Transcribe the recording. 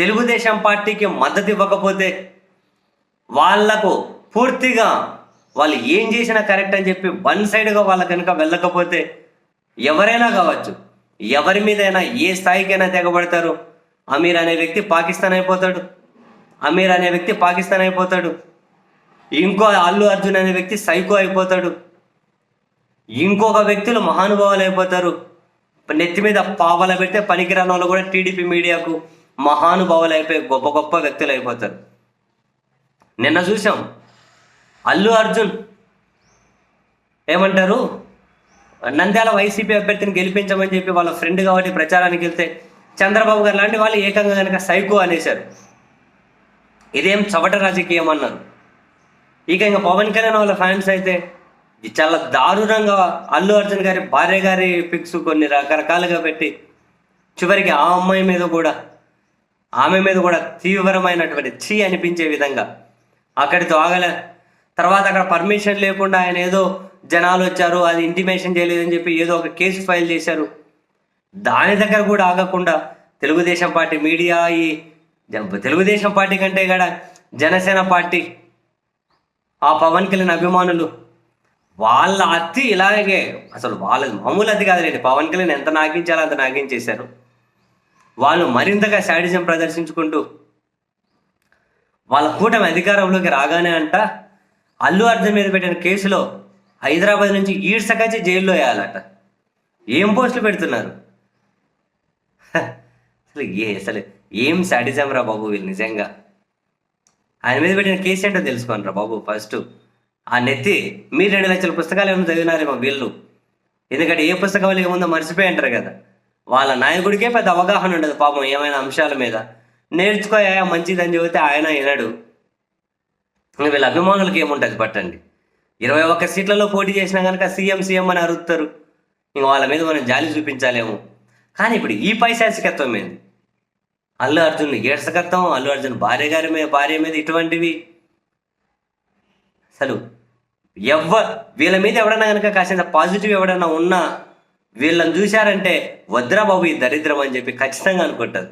తెలుగుదేశం పార్టీకి మద్దతు ఇవ్వకపోతే వాళ్ళకు పూర్తిగా వాళ్ళు ఏం చేసినా కరెక్ట్ అని చెప్పి వన్ సైడ్గా వాళ్ళ కనుక వెళ్ళకపోతే ఎవరైనా కావచ్చు ఎవరి మీదైనా ఏ స్థాయికైనా తెగబడతారు. అమీర్ అనే వ్యక్తి పాకిస్తాన్ అయిపోతాడు. అమీర్ అనే వ్యక్తి పాకిస్తాన్ అయిపోతాడు. ఇంకో అల్లు అర్జున్ అనే వ్యక్తి సైకో అయిపోతాడు. ఇంకొక వ్యక్తులు మహానుభావులు అయిపోతారు. నెత్తి మీద పావల పెడితే పనికిరాని వాళ్ళు కూడా టీడీపీ మీడియాకు. మహానుభావులు అయిపోయి గొప్ప గొప్ప వ్యక్తులు అయిపోతారు నిన్న చూసాం అల్లు అర్జున్ ఏమంటారు? నంద్యాల వైసీపీ అభ్యర్థిని గెలిపించమని చెప్పి వాళ్ళ ఫ్రెండ్ కాబట్టి ప్రచారానికి వెళ్తే చంద్రబాబు గారు లాంటి వాళ్ళు ఏకంగా కనుక సైకో అనేశారు. ఇదేం చవట రాజకీయం అన్నారు. ఇక ఇంకా పవన్ కళ్యాణ్ వాళ్ళ ఫ్యాన్స్ అయితే ఇది చాలా దారుణంగా అల్లు అర్జున్ గారి భార్య గారి పిక్స్ కొన్ని రకరకాలుగా పెట్టి చివరికి ఆ అమ్మాయి మీద కూడా ఆమె మీద కూడా తీవ్రమైనటువంటి చీ అనిపించే విధంగా అక్కడితో ఆగలే తర్వాత అక్కడ పర్మిషన్ లేకుండా ఆయన ఏదో జనాలు వచ్చారు అది ఇంటిమేషన్ చేయలేదని చెప్పి ఏదో ఒక కేసు ఫైల్ చేశారు. దాని దగ్గర కూడా ఆగకుండా తెలుగుదేశం పార్టీ మీడియా ఈ తెలుగుదేశం పార్టీ కంటే కూడా జనసేన పార్టీ ఆ పవన్ కళ్యాణ్ అభిమానులు వాళ్ళ అతి ఇలాగే అసలు వాళ్ళ మామూలు అతి కాదులేండి. పవన్ కళ్యాణ్ ఎంత నాగించాలో అంత నాగించేశారు. వాళ్ళు మరింతగా శాడిజం ప్రదర్శించుకుంటూ వాళ్ళ కూటమి అధికారంలోకి రాగానే అంట అల్లు అర్జున్ మీద పెట్టిన కేసులో హైదరాబాద్ నుంచి ఈడ్సకచ్చి జైల్లో వేయాలట. ఏం పోస్టులు పెడుతున్నారు? అసలు ఏ అసలు ఏం శాడిజం రా బాబు వీళ్ళు నిజంగా? ఆయన మీద పెట్టిన కేసు ఏంటో తెలుసుకోండి రా బాబు ఫస్ట్. ఆ నెత్తి మీరు రెండు లక్షల పుస్తకాలు ఏమైనా చదివినారేమో వీళ్ళు. ఎందుకంటే ఏ పుస్తకం లేక ముందో మర్చిపోయి అంటారు కదా. వాళ్ళ నాయకుడికే పెద్ద అవగాహన ఉండదు పాపం ఏమైనా అంశాల మీద. నేర్చుకోయా మంచిదని చెబితే ఆయన వినడు. వీళ్ళ అభిమానులకి ఏముంటుంది పట్టండి. ఇరవై ఒక్క సీట్లలో పోటీ చేసినా కనుక సీఎం సీఎం అని అరుస్తారు ఇంక వాళ్ళ మీద మనం జాలి చూపించాలేమో. కానీ ఇప్పుడు ఈ పైశాసికత్వం ఏంది? అల్లు అర్జున్ ఏడ్సకత్వం అల్లు అర్జున్ భార్య గారి మీద భార్య మీద ఇటువంటివి. అసలు ఎవ్వ వీళ్ళ మీద ఎవడన్నా కనుక కాసేంత పాజిటివ్ ఎవడన్నా ఉన్నా వీళ్ళని చూశారంటే వద్రా బాబు ఈ దరిద్రం అని చెప్పి ఖచ్చితంగా అనుకుంటారు.